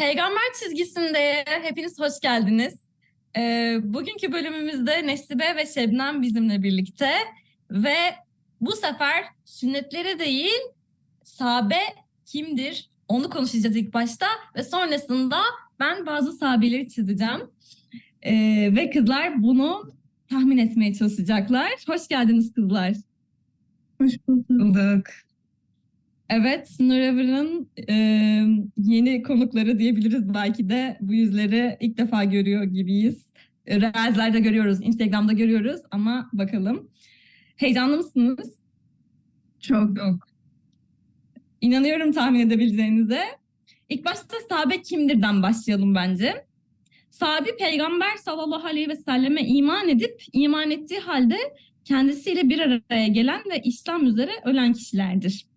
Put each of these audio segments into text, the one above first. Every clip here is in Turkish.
Peygamber çizgisinde hepiniz hoş geldiniz. Ee, bugünkü bölümümüzde Nesibe ve Şebnem bizimle birlikte ve bu sefer sünnetlere değil sahabe kimdir onu konuşacağız ilk başta ve sonrasında ben bazı sahabeleri çizeceğim. Ee, ve kızlar bunu tahmin etmeye çalışacaklar. Hoş geldiniz kızlar. Hoş bulduk. Evet, Nurevur'un e, yeni konukları diyebiliriz belki de. Bu yüzleri ilk defa görüyor gibiyiz. Reels'lerde görüyoruz, Instagram'da görüyoruz ama bakalım. Heyecanlı mısınız? Çok. Çok. İnanıyorum tahmin edebileceğinize. İlk başta sahabe kimdirden başlayalım bence. Sahabi peygamber sallallahu aleyhi ve selleme iman edip iman ettiği halde kendisiyle bir araya gelen ve İslam üzere ölen kişilerdir.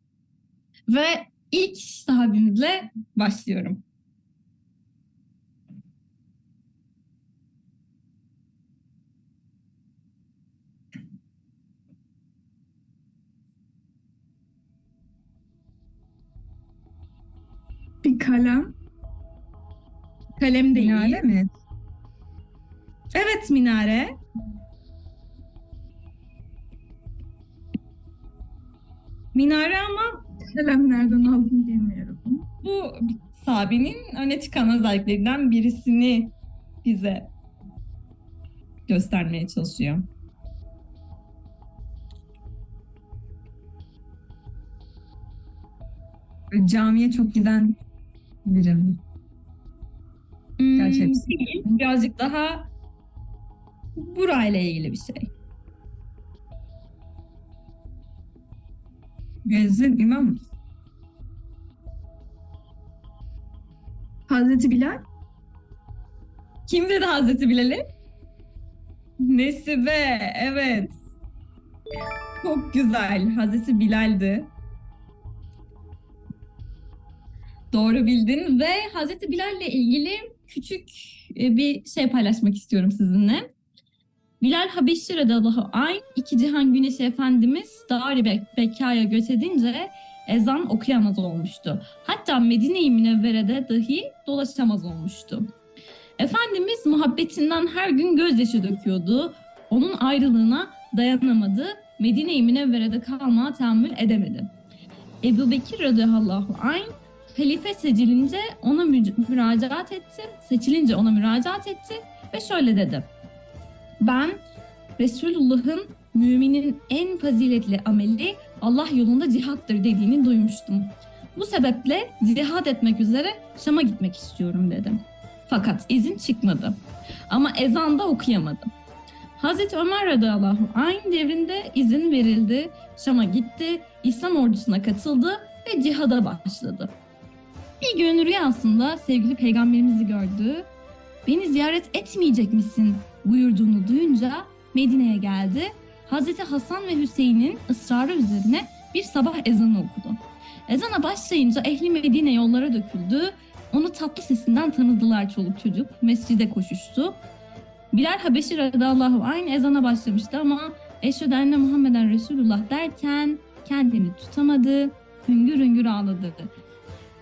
Ve ilk sahabimizle başlıyorum. Bir kalem. Kalem değil. Minare mi? Evet minare. Minare ama Kalem nereden aldım bilmiyorum. bu sahabenin öne çıkan özelliklerinden birisini bize göstermeye çalışıyor. Camiye çok giden biri mi? Hmm, Gerçekten. birazcık daha burayla ilgili bir şey. Müezzin imam? Hazreti Bilal. Kim dedi Hazreti Bilal'i? Nesibe, evet. Çok güzel. Hazreti Bilal'di. Doğru bildin ve Hazreti Bilal'le ilgili küçük e, bir şey paylaşmak istiyorum sizinle. Bilal Habeşi radıyallahu anh iki cihan güneşi efendimiz Dar-ı Bek Bekka'ya göç edince ezan okuyamaz olmuştu. Hatta Medine-i Münevvere'de dahi dolaşamaz olmuştu. Efendimiz muhabbetinden her gün gözyaşı döküyordu. Onun ayrılığına dayanamadı. Medine-i Münevvere'de kalmaya tahammül edemedi. Ebu Bekir radıyallahu anh halife seçilince ona mü- müracaat etti. Seçilince ona müracaat etti ve şöyle dedi. Ben Resulullah'ın müminin en faziletli ameli Allah yolunda cihattır dediğini duymuştum. Bu sebeple cihad etmek üzere Şam'a gitmek istiyorum dedim. Fakat izin çıkmadı. Ama ezan da okuyamadı. Hazreti Ömer radıyallahu anh devrinde izin verildi. Şam'a gitti, İslam ordusuna katıldı ve cihada başladı. Bir gün rüyasında sevgili peygamberimizi gördü. Beni ziyaret etmeyecek misin buyurduğunu duyunca Medine'ye geldi. Hazreti Hasan ve Hüseyin'in ısrarı üzerine bir sabah ezanı okudu. Ezana başlayınca ehli Medine yollara döküldü. Onu tatlı sesinden tanıdılar çoluk çocuk. Mescide koşuştu. Bilal Habeşi radıyallahu anh ezana başlamıştı ama Eşhedü enne Muhammeden Resulullah derken kendini tutamadı. Hüngür hüngür ağladı.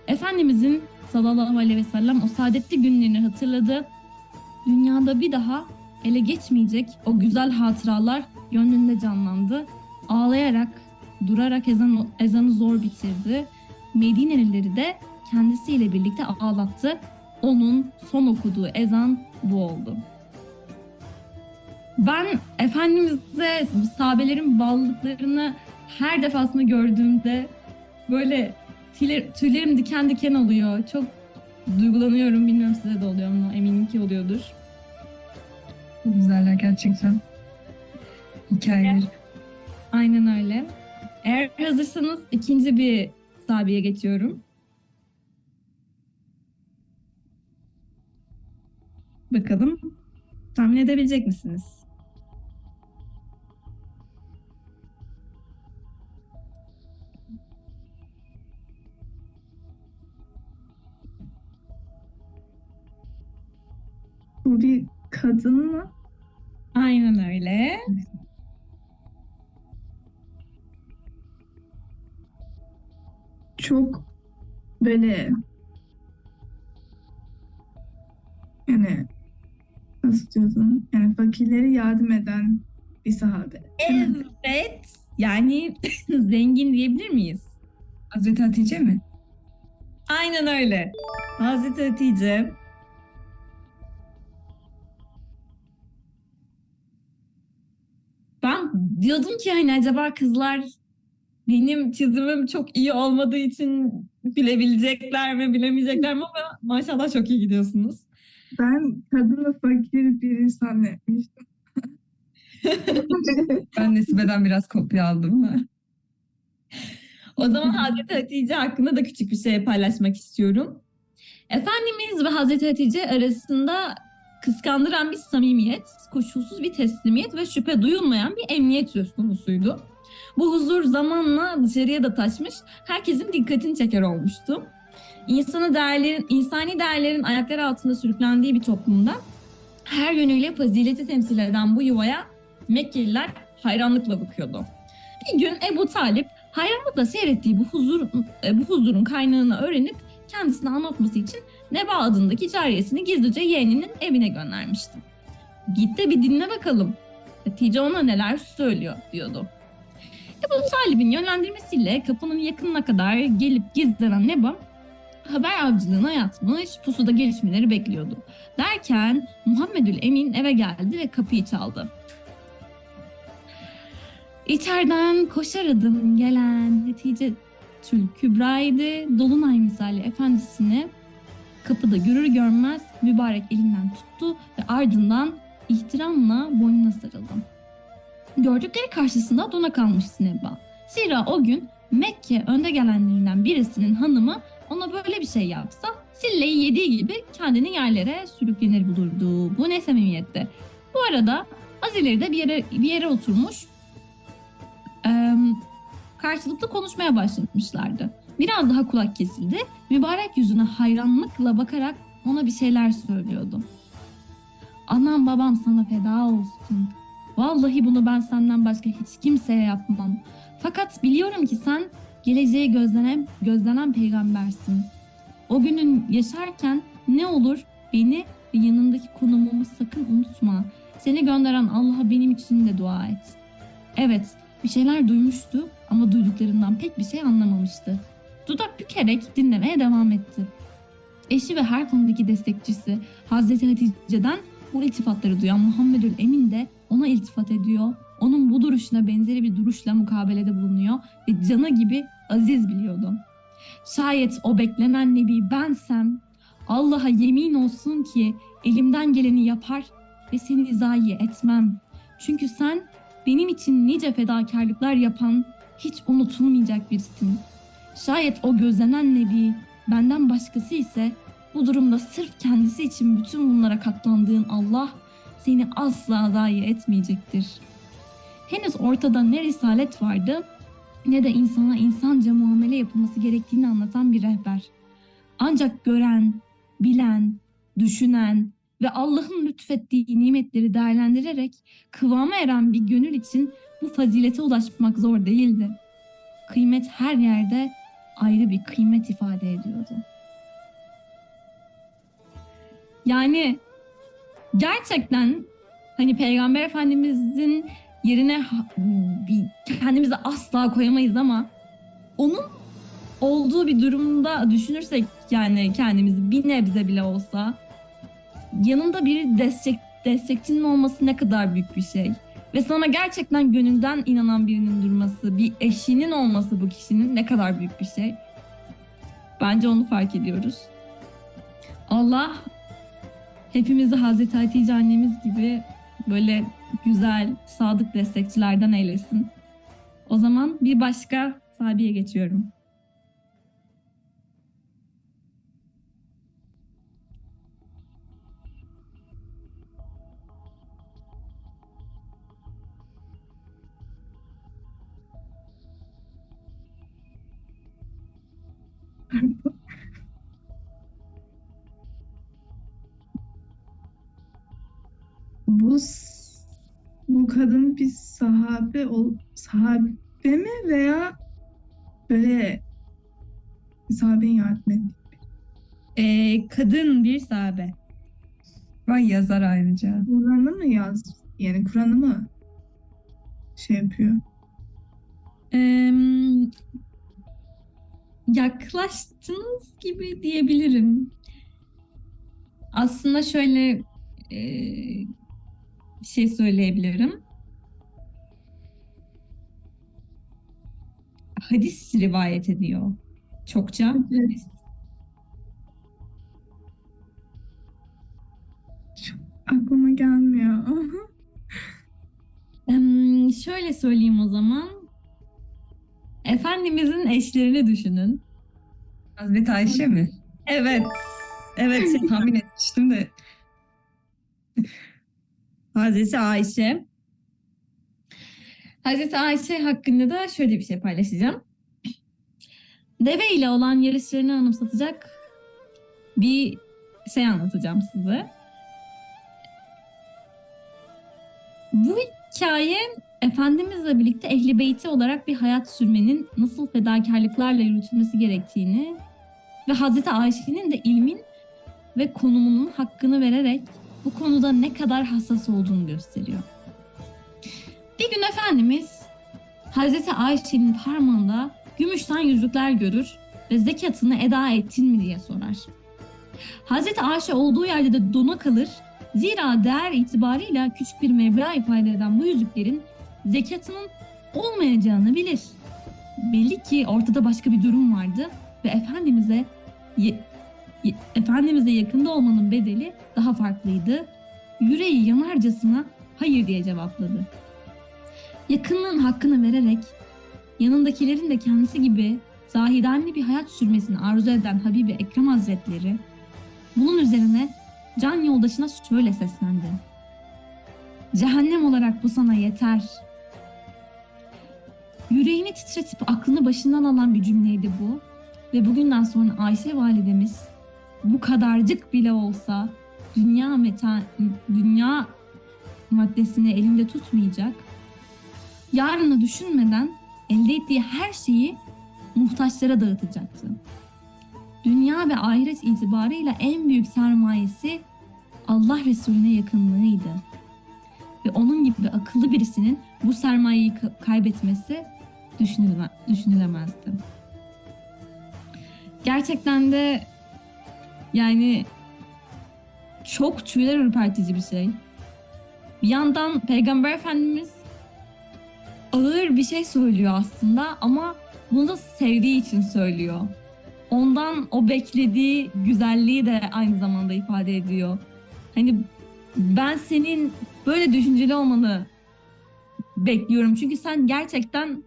Efendimizin sallallahu aleyhi ve sellem o saadetli günlerini hatırladı. Dünyada bir daha ele geçmeyecek o güzel hatıralar gönlünde canlandı. Ağlayarak, durarak ezan, ezanı zor bitirdi. Medinelileri de kendisiyle birlikte ağlattı. Onun son okuduğu ezan bu oldu. Ben Efendimiz'de sahabelerin bağlılıklarını her defasında gördüğümde böyle tüyler- tüylerim diken diken oluyor. Çok duygulanıyorum. Bilmiyorum size de oluyor mu? Eminim ki oluyordur. Güzeller gerçekten. Hikayeleri. Aynen öyle. Eğer hazırsanız ikinci bir sahabeye geçiyorum. Bakalım tahmin edebilecek misiniz? Bu bir kadın mı? Aynen öyle. Çok böyle Yani nasıl diyordun? Yani fakirlere yardım eden bir sahabe. değil mi? Evet. Yani zengin diyebilir miyiz? Hazreti Hatice mi? Aynen öyle. Hazreti Hatice. Diyordum ki hani acaba kızlar benim çizimim çok iyi olmadığı için bilebilecekler mi bilemeyecekler mi ama maşallah çok iyi gidiyorsunuz. Ben kadını fakir biri zannetmiştim. Ben Nesibe'den biraz kopya aldım? O zaman Hazreti Hatice hakkında da küçük bir şey paylaşmak istiyorum. Efendimiz ve Hazreti Hatice arasında kıskandıran bir samimiyet, koşulsuz bir teslimiyet ve şüphe duyulmayan bir emniyet söz konusuydu. Bu huzur zamanla dışarıya da taşmış, herkesin dikkatini çeker olmuştu. İnsanı değerlerin, insani değerlerin ayakları altında sürüklendiği bir toplumda her yönüyle fazileti temsil eden bu yuvaya Mekkeliler hayranlıkla bakıyordu. Bir gün Ebu Talip hayranlıkla seyrettiği bu huzur e, bu huzurun kaynağını öğrenip kendisine anlatması için Neba adındaki cariyesini gizlice yeğeninin evine göndermişti. Git de bir dinle bakalım. Hatice ona neler söylüyor diyordu. Ebu Talib'in yönlendirmesiyle kapının yakınına kadar gelip gizlenen Neba haber avcılığına yatmış, pusuda gelişmeleri bekliyordu. Derken Muhammedül Emin eve geldi ve kapıyı çaldı. İçeriden koşar adım gelen Hatice Tül Kübra'ydı. Dolunay misali efendisini kapıda görür görmez mübarek elinden tuttu ve ardından ihtiramla boynuna sarıldı. Gördükleri karşısında dona kalmış Sineba. Zira o gün Mekke önde gelenlerinden birisinin hanımı ona böyle bir şey yapsa silleyi yediği gibi kendini yerlere sürüklenir bulurdu. Bu ne samimiyette. Bu arada az ileride bir yere, bir yere oturmuş Eee, karşılıklı konuşmaya başlamışlardı. Biraz daha kulak kesildi. Mübarek yüzüne hayranlıkla bakarak ona bir şeyler söylüyordu. Anam babam sana feda olsun. Vallahi bunu ben senden başka hiç kimseye yapmam. Fakat biliyorum ki sen geleceği gözlenen, gözlenen peygambersin. O günün yaşarken ne olur beni ve yanındaki konumumu sakın unutma. Seni gönderen Allah'a benim için de dua et. Evet, bir şeyler duymuştu ama duyduklarından pek bir şey anlamamıştı. Dudak bükerek dinlemeye devam etti. Eşi ve her konudaki destekçisi Hazreti Hatice'den bu iltifatları duyan Muhammedül Emin de ona iltifat ediyor. Onun bu duruşuna benzeri bir duruşla mukabelede bulunuyor ve canı gibi aziz biliyordu. Şayet o beklenen nebi bensem Allah'a yemin olsun ki elimden geleni yapar ve seni zayi etmem. Çünkü sen benim için nice fedakarlıklar yapan hiç unutulmayacak birisin. Şayet o gözlenen nebi benden başkası ise bu durumda sırf kendisi için bütün bunlara katlandığın Allah seni asla zayi etmeyecektir. Henüz ortada ne risalet vardı ne de insana insanca muamele yapılması gerektiğini anlatan bir rehber. Ancak gören, bilen, düşünen ve Allah'ın lütfettiği nimetleri değerlendirerek kıvama eren bir gönül için bu fazilete ulaşmak zor değildi. Kıymet her yerde ayrı bir kıymet ifade ediyordu. Yani gerçekten hani Peygamber Efendimizin yerine kendimizi asla koyamayız ama onun olduğu bir durumda düşünürsek yani kendimizi bir nebze bile olsa yanında bir destek destekçinin olması ne kadar büyük bir şey. Ve sana gerçekten gönülden inanan birinin durması, bir eşinin olması bu kişinin ne kadar büyük bir şey. Bence onu fark ediyoruz. Allah hepimizi Hazreti Hatice annemiz gibi böyle güzel, sadık destekçilerden eylesin. O zaman bir başka sahabeye geçiyorum. Bu bu kadın bir sahabe ol sahabe mi veya böyle sahabenin yardım ettiği Ee, kadın bir sahabe. Vay yazar ayrıca. Kur'an'ı mı yaz? Yani Kur'an'ı mı şey yapıyor? Ee, yaklaştınız gibi diyebilirim. Aslında şöyle e, bir şey söyleyebilirim. Hadis rivayet ediyor. Çokça. Evet. Aklıma gelmiyor. Şöyle söyleyeyim o zaman. Efendimizin eşlerini düşünün. Hazreti Ayşe mi? Evet. Evet. şey, Tahmin etmiştim de. Hazreti Ayşe. Hazreti Ayşe hakkında da şöyle bir şey paylaşacağım. Deve ile olan yarışlarını anımsatacak bir şey anlatacağım size. Bu hikaye Efendimizle birlikte ehli beyti olarak bir hayat sürmenin nasıl fedakarlıklarla yürütülmesi gerektiğini ve Hazreti Ayşe'nin de ilmin ve konumunun hakkını vererek bu konuda ne kadar hassas olduğunu gösteriyor. Bir gün Efendimiz Hazreti Ayşe'nin parmağında gümüşten yüzükler görür ve zekatını eda ettin mi diye sorar. Hazreti Ayşe olduğu yerde de dona kalır. Zira değer itibarıyla küçük bir meblağ ifade eden bu yüzüklerin zekatının olmayacağını bilir. Belli ki ortada başka bir durum vardı ve Efendimiz'e Efendimiz'e yakında olmanın bedeli daha farklıydı. Yüreği yanarcasına hayır diye cevapladı. Yakınlığın hakkını vererek yanındakilerin de kendisi gibi zahidane bir hayat sürmesini arzu eden Habibi Ekrem Hazretleri bunun üzerine can yoldaşına şöyle seslendi. Cehennem olarak bu sana yeter. Yüreğini titretip aklını başından alan bir cümleydi bu. Ve bugünden sonra Ayşe validemiz bu kadarcık bile olsa dünya meta dünya maddesini elinde tutmayacak. Yarını düşünmeden elde ettiği her şeyi muhtaçlara dağıtacaktı. Dünya ve ahiret itibarıyla en büyük sermayesi Allah Resulüne yakınlığıydı. Ve onun gibi akıllı birisinin bu sermayeyi ka- kaybetmesi düşünülemezdi. Gerçekten de yani çok tüyler ürpertici bir şey. Bir yandan Peygamber Efendimiz ağır bir şey söylüyor aslında ama bunu da sevdiği için söylüyor. Ondan o beklediği güzelliği de aynı zamanda ifade ediyor. Hani ben senin böyle düşünceli olmanı bekliyorum. Çünkü sen gerçekten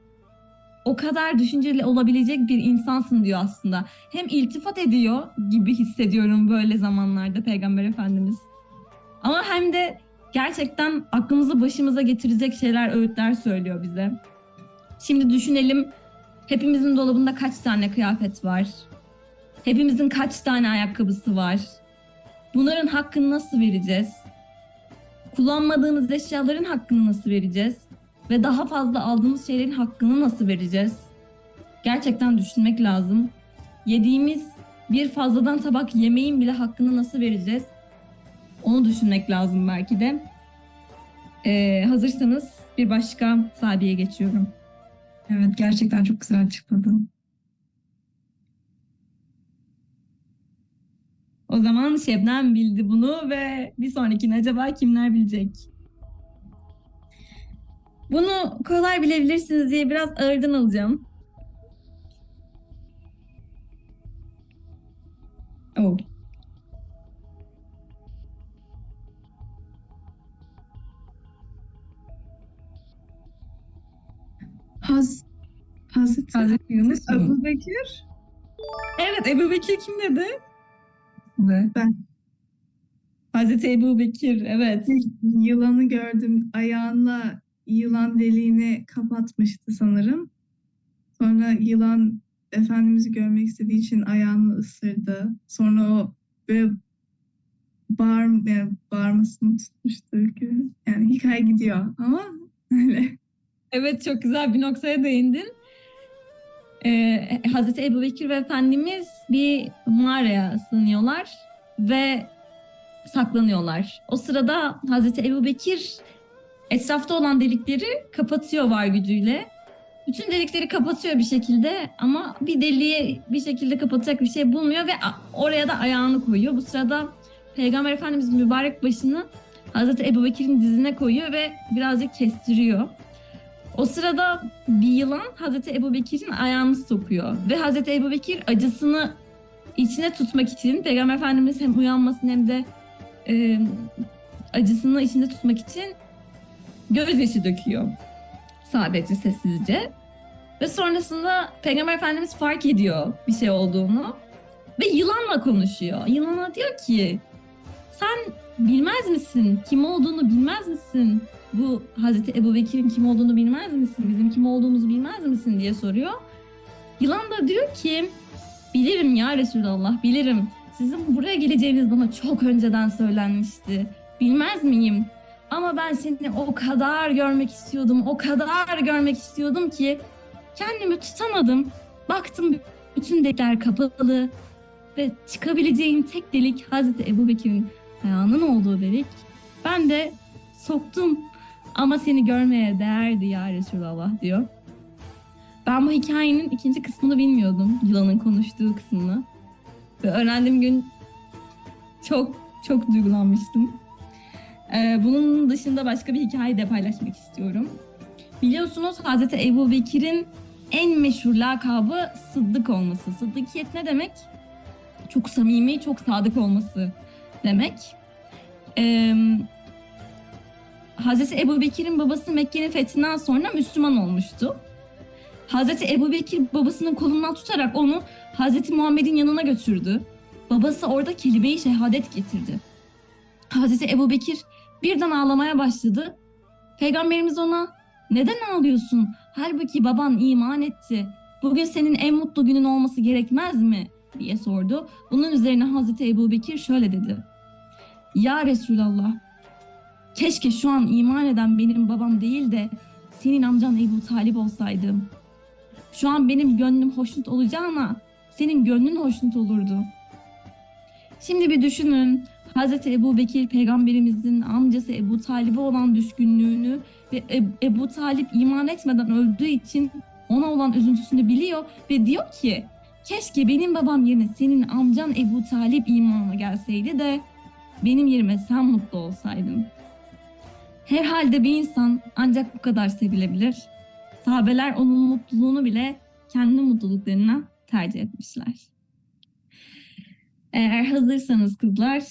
o kadar düşünceli olabilecek bir insansın diyor aslında. Hem iltifat ediyor gibi hissediyorum böyle zamanlarda Peygamber Efendimiz. Ama hem de gerçekten aklımızı başımıza getirecek şeyler, öğütler söylüyor bize. Şimdi düşünelim hepimizin dolabında kaç tane kıyafet var? Hepimizin kaç tane ayakkabısı var? Bunların hakkını nasıl vereceğiz? Kullanmadığımız eşyaların hakkını nasıl vereceğiz? Ve daha fazla aldığımız şeylerin hakkını nasıl vereceğiz? Gerçekten düşünmek lazım. Yediğimiz bir fazladan tabak yemeğin bile hakkını nasıl vereceğiz? Onu düşünmek lazım belki de. Ee, hazırsanız bir başka sahabeye geçiyorum. Evet gerçekten çok güzel açıkladın. O zaman Şebnem bildi bunu ve bir sonrakini acaba kimler bilecek? Bunu kolay bilebilirsiniz diye biraz ağırdan alacağım. Oh. Haz Hazreti Hazreti Yunus mu? Ebu Bekir. Evet Ebu Bekir kim dedi? Ve Hazreti Ebu Bekir evet. Yılanı gördüm. Ayağınla yılan deliğini kapatmıştı sanırım. Sonra yılan Efendimiz'i görmek istediği için ayağını ısırdı. Sonra o böyle bağır, yani bağırmasını tutmuştu. Yani hikaye gidiyor ama öyle. Evet çok güzel bir noktaya değindin. Ee, Hazreti Ebu Bekir ve Efendimiz bir mağaraya sığınıyorlar ve saklanıyorlar. O sırada Hazreti Ebubekir etrafta olan delikleri kapatıyor var gücüyle. Bütün delikleri kapatıyor bir şekilde ama bir deliği bir şekilde kapatacak bir şey bulmuyor ve oraya da ayağını koyuyor. Bu sırada Peygamber Efendimiz mübarek başını Hazreti Ebubekir'in dizine koyuyor ve birazcık kestiriyor. O sırada bir yılan Hazreti Ebubekir'in ayağını sokuyor ve Hazreti Ebubekir acısını içine tutmak için Peygamber Efendimiz hem uyanmasın hem de e, acısını içinde tutmak için gözyaşı döküyor. Sadece sessizce. Ve sonrasında Peygamber Efendimiz fark ediyor bir şey olduğunu ve yılanla konuşuyor. Yılana diyor ki sen bilmez misin? Kim olduğunu bilmez misin? Bu Hazreti Ebu Bekir'in kim olduğunu bilmez misin? Bizim kim olduğumuzu bilmez misin diye soruyor. Yılan da diyor ki bilirim ya Resulallah bilirim. Sizin buraya geleceğiniz bana çok önceden söylenmişti. Bilmez miyim? Ama ben seni o kadar görmek istiyordum, o kadar görmek istiyordum ki kendimi tutamadım. Baktım bütün delikler kapalı ve çıkabileceğim tek delik Hazreti Ebu Bekir'in ayağının olduğu delik. Ben de soktum ama seni görmeye değerdi ya Resulallah diyor. Ben bu hikayenin ikinci kısmını bilmiyordum. Yılanın konuştuğu kısmını. Ve öğrendiğim gün çok çok duygulanmıştım. Ee, bunun dışında başka bir hikaye de paylaşmak istiyorum. Biliyorsunuz Hazreti Ebu Bekir'in en meşhur lakabı Sıddık olması. Sıddıkiyet ne demek? Çok samimi, çok sadık olması demek. Ee, Hazreti Ebu Bekir'in babası Mekke'nin fethinden sonra Müslüman olmuştu. Hazreti Ebu Bekir babasının kolundan tutarak onu Hazreti Muhammed'in yanına götürdü. Babası orada kelime-i şehadet getirdi. Hazreti Ebu Bekir birden ağlamaya başladı. Peygamberimiz ona neden ağlıyorsun? Halbuki baban iman etti. Bugün senin en mutlu günün olması gerekmez mi? diye sordu. Bunun üzerine Hazreti Ebu Bekir şöyle dedi. Ya Resulallah, keşke şu an iman eden benim babam değil de senin amcan Ebu Talip olsaydım. Şu an benim gönlüm hoşnut olacağına senin gönlün hoşnut olurdu. Şimdi bir düşünün. Hazreti Ebu Bekir peygamberimizin amcası Ebu Talib'e olan düşkünlüğünü ve Ebu Talip iman etmeden öldüğü için ona olan üzüntüsünü biliyor ve diyor ki keşke benim babam yerine senin amcan Ebu Talip imana gelseydi de benim yerime sen mutlu olsaydın. Herhalde bir insan ancak bu kadar sevilebilir. Sahabeler onun mutluluğunu bile kendi mutluluklarına tercih etmişler. Eğer hazırsanız kızlar,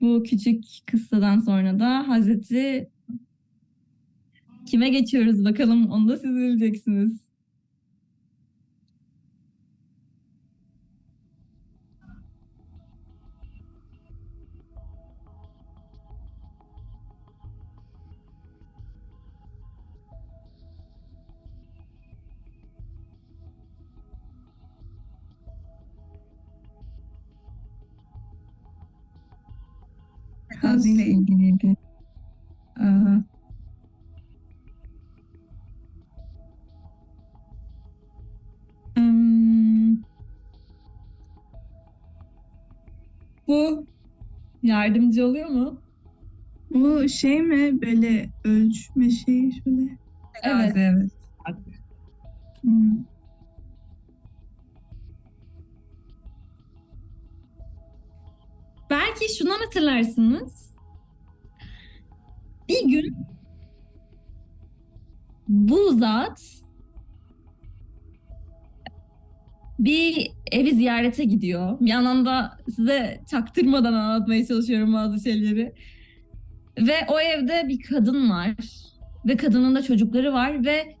bu küçük kıssadan sonra da Hazreti kime geçiyoruz bakalım onu da siz bileceksiniz. Hazine ilgiliydi. Hmm. Bu yardımcı oluyor mu? Bu şey mi böyle ölçme şeyi şöyle. Evet. evet. Hmm. Belki şunu hatırlarsınız. Bir gün bu zat bir evi ziyarete gidiyor. Bir yandan da size çaktırmadan anlatmaya çalışıyorum bazı şeyleri. Ve o evde bir kadın var. Ve kadının da çocukları var ve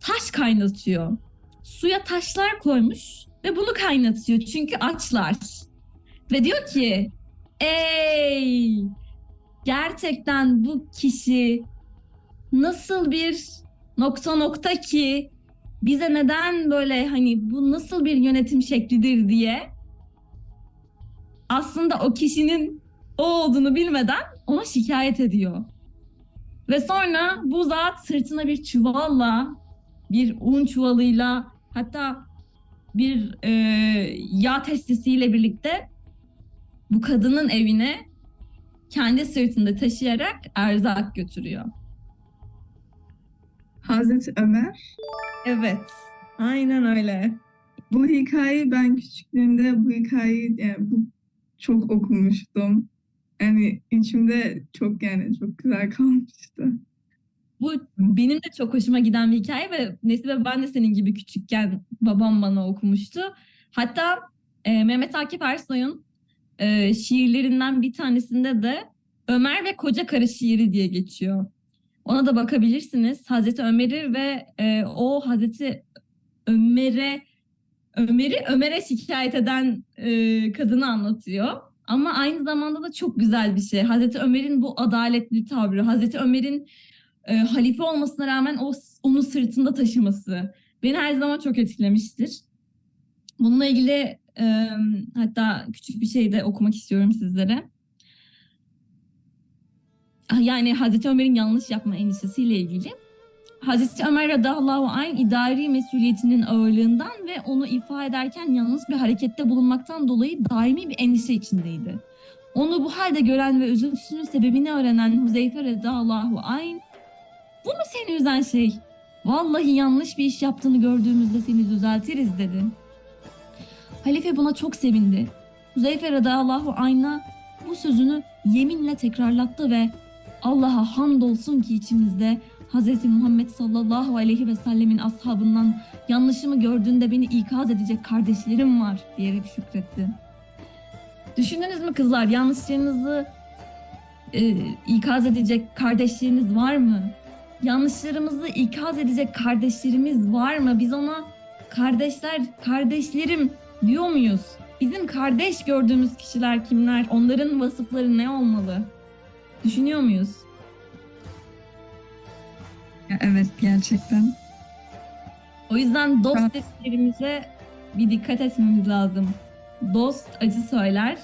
taş kaynatıyor. Suya taşlar koymuş ve bunu kaynatıyor çünkü açlar. Ve diyor ki ey gerçekten bu kişi nasıl bir nokta nokta ki bize neden böyle hani bu nasıl bir yönetim şeklidir diye aslında o kişinin o olduğunu bilmeden ona şikayet ediyor. Ve sonra bu zat sırtına bir çuvalla, bir un çuvalıyla hatta bir e, yağ testisiyle birlikte bu kadının evine kendi sırtında taşıyarak erzak götürüyor. Hazreti Ömer. Evet. Aynen öyle. Bu hikayeyi ben küçüklüğümde bu hikayeyi yani bu çok okumuştum. Yani içimde çok yani çok güzel kalmıştı. Bu benim de çok hoşuma giden bir hikaye ve Nesibe ben de senin gibi küçükken babam bana okumuştu. Hatta e, Mehmet Akif Ersoy'un e, şiirlerinden bir tanesinde de Ömer ve Koca Karı şiiri diye geçiyor. Ona da bakabilirsiniz. Hazreti Ömer'i ve e, o Hazreti Ömer'e Ömer'i Ömer'e şikayet eden e, kadını anlatıyor. Ama aynı zamanda da çok güzel bir şey. Hazreti Ömer'in bu adaletli tavrı, Hazreti Ömer'in e, halife olmasına rağmen o onu sırtında taşıması beni her zaman çok etkilemiştir. Bununla ilgili e, hatta küçük bir şey de okumak istiyorum sizlere. Ah, Yani Hazreti Ömer'in yanlış yapma endişesiyle ilgili. Hazreti Ömer radıyallahu anh idari mesuliyetinin ağırlığından ve onu ifa ederken yalnız bir harekette bulunmaktan dolayı daimi bir endişe içindeydi. Onu bu halde gören ve üzüntüsünün sebebini öğrenen Huzeyfe radıyallahu anh bu mu seni üzen şey? Vallahi yanlış bir iş yaptığını gördüğümüzde seni düzeltiriz dedi. Halife buna çok sevindi. Huzeyfe radıyallahu anh'a bu sözünü yeminle tekrarlattı ve Allah'a hamdolsun ki içimizde Hz. Muhammed sallallahu aleyhi ve sellemin ashabından yanlışımı gördüğünde beni ikaz edecek kardeşlerim var diyerek şükretti. Düşündünüz mü kızlar yanlışlarınızı e, ikaz edecek kardeşleriniz var mı? yanlışlarımızı ikaz edecek kardeşlerimiz var mı? Biz ona kardeşler, kardeşlerim diyor muyuz? Bizim kardeş gördüğümüz kişiler kimler? Onların vasıfları ne olmalı? Düşünüyor muyuz? Ya Evet gerçekten. O yüzden dost Evet. dediklerimize bir dikkat etmemiz lazım. Dost acı söyler.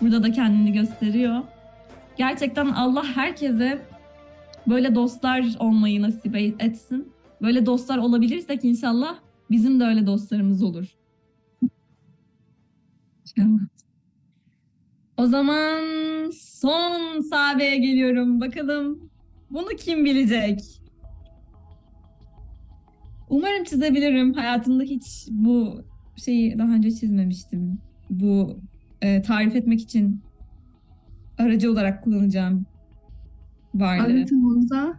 Burada da kendini gösteriyor. Gerçekten Allah herkese böyle dostlar olmayı nasip etsin. Böyle dostlar olabilirsek inşallah bizim de öyle dostlarımız olur. O zaman son sahabeye geliyorum. Bakalım bunu kim bilecek? Umarım çizebilirim. Hayatımda hiç bu şeyi daha önce çizmemiştim. Bu e, tarif etmek için aracı olarak kullanacağım varlığı. Hazreti Hamza,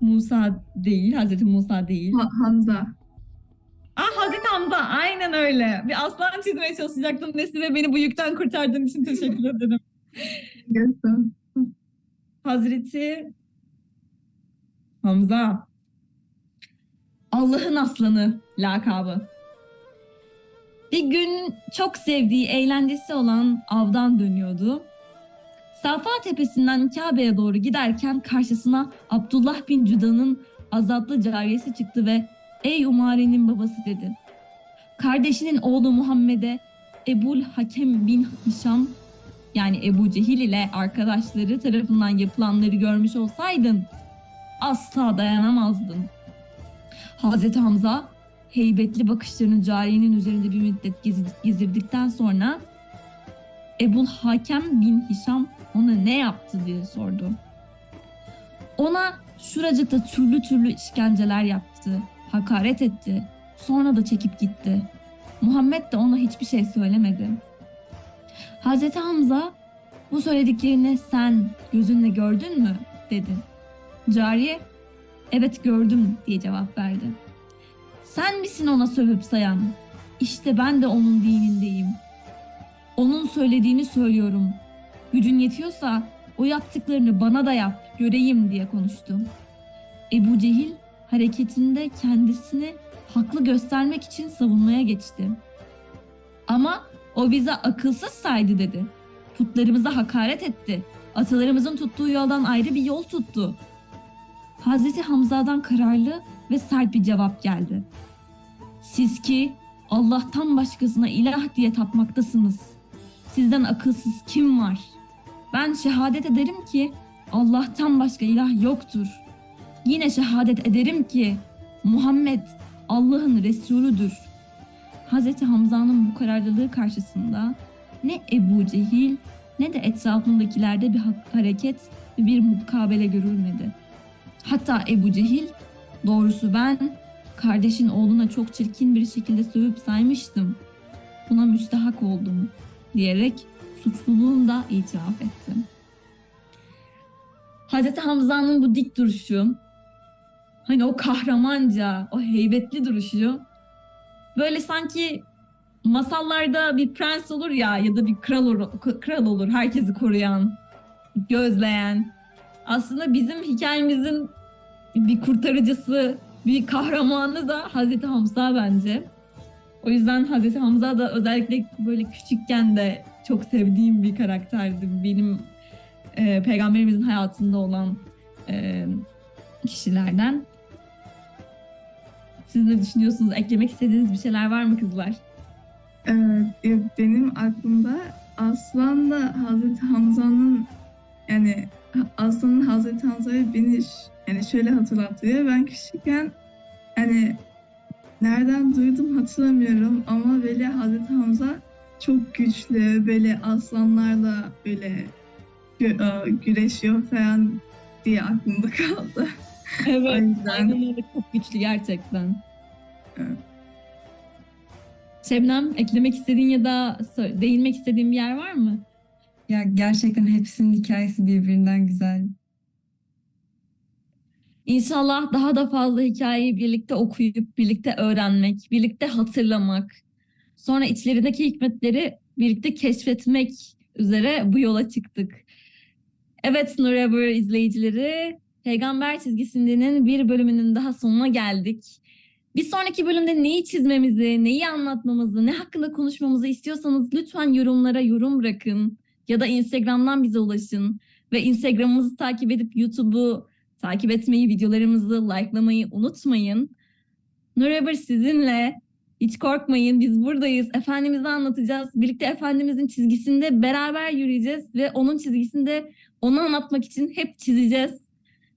Musa değil, Hazreti Musa değil. Ha- Hamza. Ah Hazreti Hamza, aynen öyle. Bir aslan çizmeye çalışacaktım. Nesibe beni bu yükten kurtardığın için teşekkür ederim. Görsem. Hazreti Hamza. Allah'ın aslanı lakabı. Bir gün çok sevdiği eğlencesi olan avdan dönüyordu. Safa tepesinden Kabe'ye doğru giderken karşısına Abdullah bin Cuda'nın azatlı cariyesi çıktı ve ''Ey Umare'nin babası'' dedi. Kardeşinin oğlu Muhammed'e Ebul Hakem bin Hişam yani Ebu Cehil ile arkadaşları tarafından yapılanları görmüş olsaydın asla dayanamazdın. Hazreti Hamza heybetli bakışlarını cariyenin üzerinde bir müddet gezdirdikten sonra Ebul Hakem bin Hişam ona ne yaptı diye sordu. Ona şuracıkta türlü türlü işkenceler yaptı, hakaret etti, sonra da çekip gitti. Muhammed de ona hiçbir şey söylemedi. Hazreti Hamza bu söylediklerini sen gözünle gördün mü dedi. Cariye evet gördüm diye cevap verdi. Sen misin ona sövüp sayan? İşte ben de onun dinindeyim. Onun söylediğini söylüyorum. Gücün yetiyorsa o yaptıklarını bana da yap, göreyim diye konuştu. Ebu Cehil hareketinde kendisini haklı göstermek için savunmaya geçti. Ama o bize akılsız saydı dedi. Putlarımıza hakaret etti. Atalarımızın tuttuğu yoldan ayrı bir yol tuttu. Hazreti Hamza'dan kararlı ve sert bir cevap geldi. Siz ki Allah'tan başkasına ilah diye tapmaktasınız. Sizden akılsız kim var? Ben şehadet ederim ki Allah'tan başka ilah yoktur. Yine şehadet ederim ki Muhammed Allah'ın Resulüdür. Hazreti Hamza'nın bu kararlılığı karşısında ne Ebu Cehil ne de etrafındakilerde bir ha- hareket ve bir mukabele görülmedi. Hatta Ebu Cehil, doğrusu ben kardeşin oğluna çok çirkin bir şekilde sövüp saymıştım. Buna müstahak oldum diyerek suçluluğunu da itiraf etti. Hazreti Hamza'nın bu dik duruşu, hani o kahramanca, o heybetli duruşu böyle sanki masallarda bir prens olur ya ya da bir kral olur, kral olur herkesi koruyan, gözleyen. Aslında bizim hikayemizin bir kurtarıcısı, bir kahramanı da Hazreti Hamza bence. O yüzden Hazreti Hamza da özellikle böyle küçükken de çok sevdiğim bir karakterdi. Benim e, peygamberimizin hayatında olan e, kişilerden. Siz ne düşünüyorsunuz? Eklemek istediğiniz bir şeyler var mı kızlar? Evet, benim aklımda Aslan'la Hazreti Hamza'nın yani Aslan'ın Hazreti Hamza'yı beni ş- yani şöyle hatırlatıyor. Ben küçükken hani nereden duydum hatırlamıyorum ama böyle Hazreti Hamza çok güçlü böyle aslanlarla böyle gü- e, güreşiyor falan diye aklımda kaldı. O Evet. yüzden öyle çok güçlü gerçekten. Evet. Şebnem eklemek istediğin ya da değinmek istediğin bir yer var mı? Ya gerçekten hepsinin hikayesi birbirinden güzel. İnşallah daha da fazla hikayeyi birlikte okuyup, birlikte öğrenmek, birlikte hatırlamak, sonra içlerindeki hikmetleri birlikte keşfetmek üzere bu yola çıktık. Evet Nurever izleyicileri, Peygamber çizgisinin bir bölümünün daha sonuna geldik. Bir sonraki bölümde neyi çizmemizi, neyi anlatmamızı, ne hakkında konuşmamızı istiyorsanız lütfen yorumlara yorum bırakın ya da Instagram'dan bize ulaşın ve Instagram'ımızı takip edip YouTube'u takip etmeyi, videolarımızı likelamayı unutmayın. Nurever sizinle. Hiç korkmayın biz buradayız. Efendimiz'i anlatacağız. Birlikte Efendimizin çizgisinde beraber yürüyeceğiz ve onun çizgisinde onu anlatmak için hep çizeceğiz.